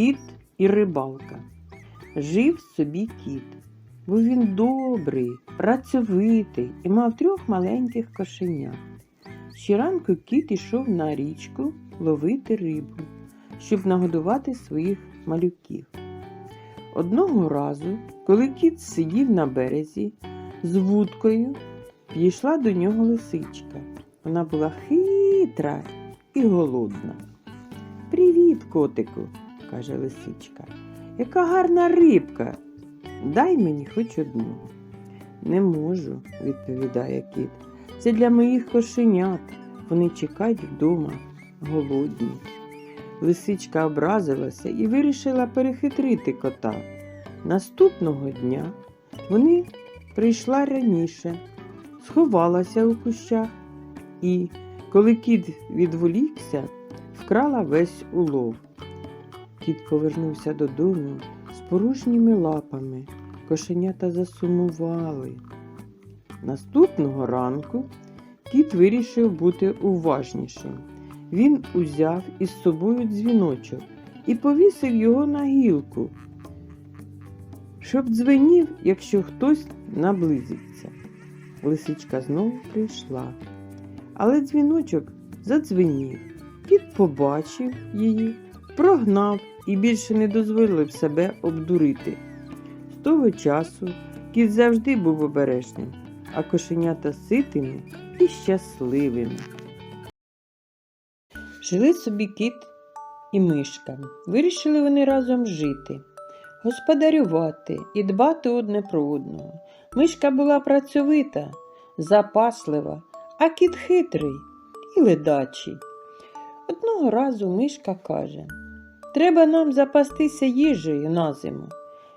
Кіт і рибалка. Жив собі кіт. Був він добрий, працьовитий і мав трьох маленьких кошенят. Щоранку кіт ішов на річку ловити рибу, щоб нагодувати своїх малюків. Одного разу, коли кіт сидів на березі з вудкою, підійшла до нього лисичка. Вона була хитра і голодна. Привіт, котику, каже лисичка. Яка гарна рибка. Дай мені хоч одну. Не можу, відповідає кіт. Це для моїх кошенят. Вони чекають вдома, голодні. Лисичка образилася і вирішила перехитрити кота. Наступного дня вони прийшла раніше, сховалася у кущах і, коли кіт відволікся, вкрала весь улов. Кіт повернувся додому з порожніми лапами. Кошенята засумували. Наступного ранку кіт вирішив бути уважнішим. Він узяв із собою дзвіночок і повісив його на гілку, щоб дзвенів, якщо хтось наблизиться. Лисичка знову прийшла, але дзвіночок задзвенів. Кіт побачив її, прогнав і більше не дозволив себе обдурити. З того часу кіт завжди був обережним, а кошенята ситими і щасливими. Жили собі кіт і мишка. Вирішили вони разом жити, господарювати і дбати одне про одного. Мишка була працьовита, запаслива, а кіт хитрий і ледачий. Одного разу мишка каже: Треба нам запастися їжею на зиму.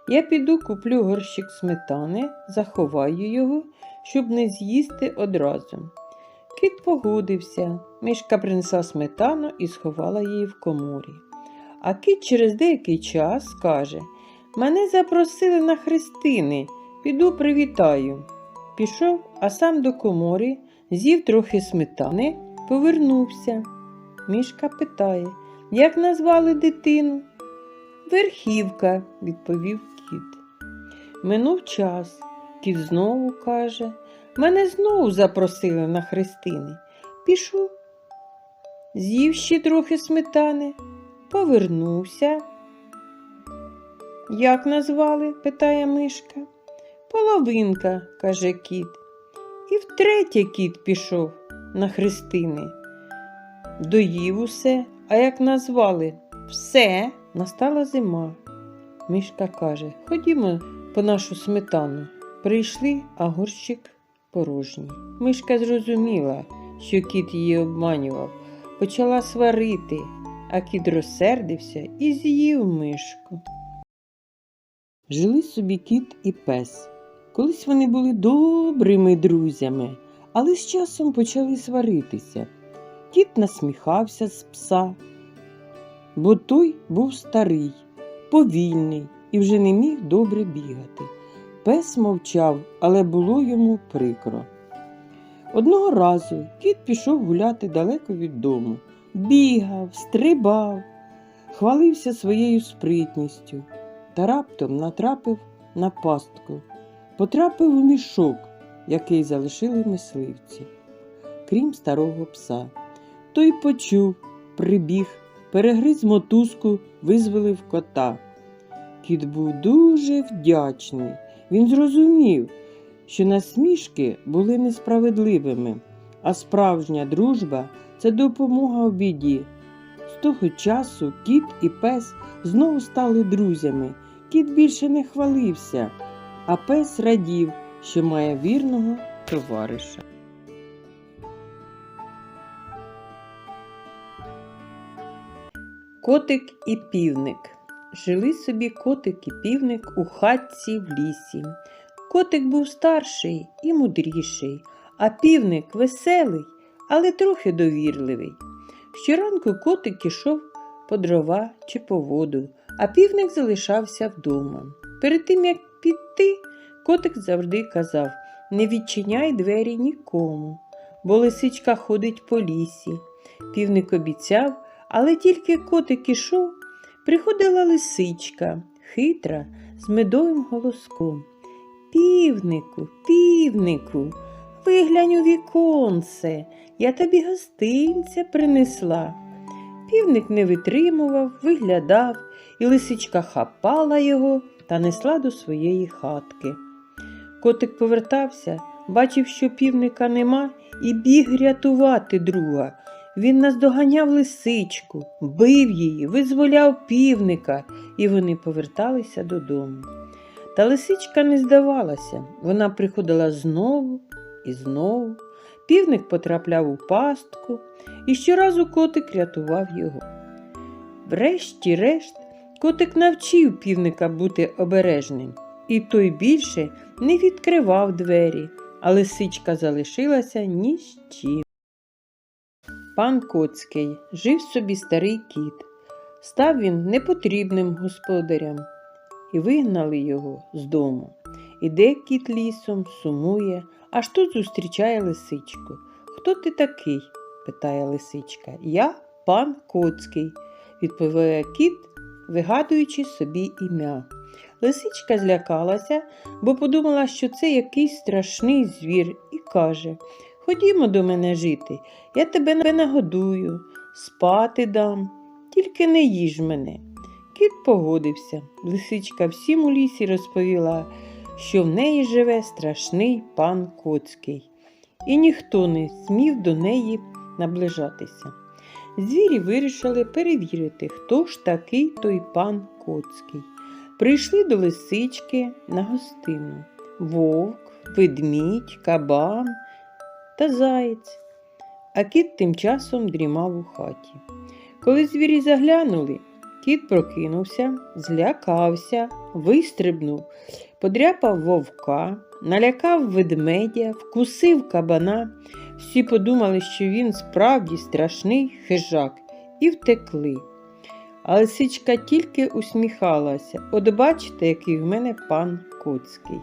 Я піду куплю горщик сметани, заховаю його, щоб не з'їсти одразу. Кіт погодився. Мишка принесла сметану і сховала її в коморі. А кіт через деякий час каже: Мене запросили на хрестини, піду привітаю. Пішов, а сам до коморі, з'їв трохи сметани, повернувся. Мишка питає, як назвали дитину? Верхівка, відповів кіт. Минув час. Кіт знову каже, мене знову запросили на хрестини. Пішов, з'їв ще трохи сметани, повернувся. Як назвали? питає мишка. Половинка, каже кіт. І втретє кіт пішов на хрестини. Доїв усе, а як назвали все, настала зима. Мишка каже, ходімо по нашу сметану. Прийшли, а горщик порожній. Мишка зрозуміла, що кіт її обманював, почала сварити, а кіт розсердився і з'їв мишку. Жили собі кіт і пес. Колись вони були добрими друзями, але з часом почали сваритися. Кіт насміхався з пса, бо той був старий, повільний і вже не міг добре бігати. Пес мовчав, але було йому прикро. Одного разу кіт пішов гуляти далеко від дому, бігав, стрибав, хвалився своєю спритністю та раптом натрапив на пастку, потрапив у мішок, який залишили мисливці, крім старого пса. Той почув, прибіг, перегриз мотузку, визволив кота. Кіт був дуже вдячний. Він зрозумів, що насмішки були несправедливими, а справжня дружба це допомога в біді. З того часу кіт і пес знову стали друзями. Кіт більше не хвалився, а пес радів, що має вірного товариша. Котик і півник. Жили собі котик і півник у хатці в лісі. Котик був старший і мудріший, а півник веселий, але трохи довірливий. Щоранку котик ішов по дрова чи по воду, а півник залишався вдома. Перед тим, як піти, котик завжди казав не відчиняй двері нікому, бо лисичка ходить по лісі. Півник обіцяв, але тільки котик ішов, приходила лисичка, хитра, з медовим голоском. Півнику, півнику, виглянь у віконце, я тобі гостинця принесла. Півник не витримував, виглядав, і лисичка хапала його та несла до своєї хатки. Котик повертався, бачив, що півника нема, і біг рятувати друга. Він наздоганяв лисичку, бив її, визволяв півника, і вони поверталися додому. Та лисичка не здавалася, вона приходила знову і знову. Півник потрапляв у пастку, і щоразу котик рятував його. Врешті-решт, котик навчив півника бути обережним, і той більше не відкривав двері, а лисичка залишилася ні з чим. Пан Коцький жив собі старий кіт. Став він непотрібним господарям, і вигнали його з дому. Іде кіт лісом, сумує, аж тут зустрічає лисичку. Хто ти такий? питає лисичка. Я пан Коцький, відповідає кіт, вигадуючи собі ім'я. Лисичка злякалася, бо подумала, що це якийсь страшний звір, і каже Ходімо до мене жити, я тебе нагодую, спати дам, тільки не їж мене. Кіт погодився. Лисичка всім у лісі розповіла, що в неї живе страшний пан Коцький, і ніхто не смів до неї наближатися. Звірі вирішили перевірити, хто ж такий той пан Коцький. Прийшли до лисички на гостину вовк, ведмідь, кабан та заєць. А кіт тим часом дрімав у хаті. Коли звірі заглянули, кіт прокинувся, злякався, вистрибнув, подряпав вовка, налякав ведмедя, вкусив кабана. Всі подумали, що він справді страшний хижак, і втекли. А лисичка тільки усміхалася. От бачите, який в мене пан Коцький.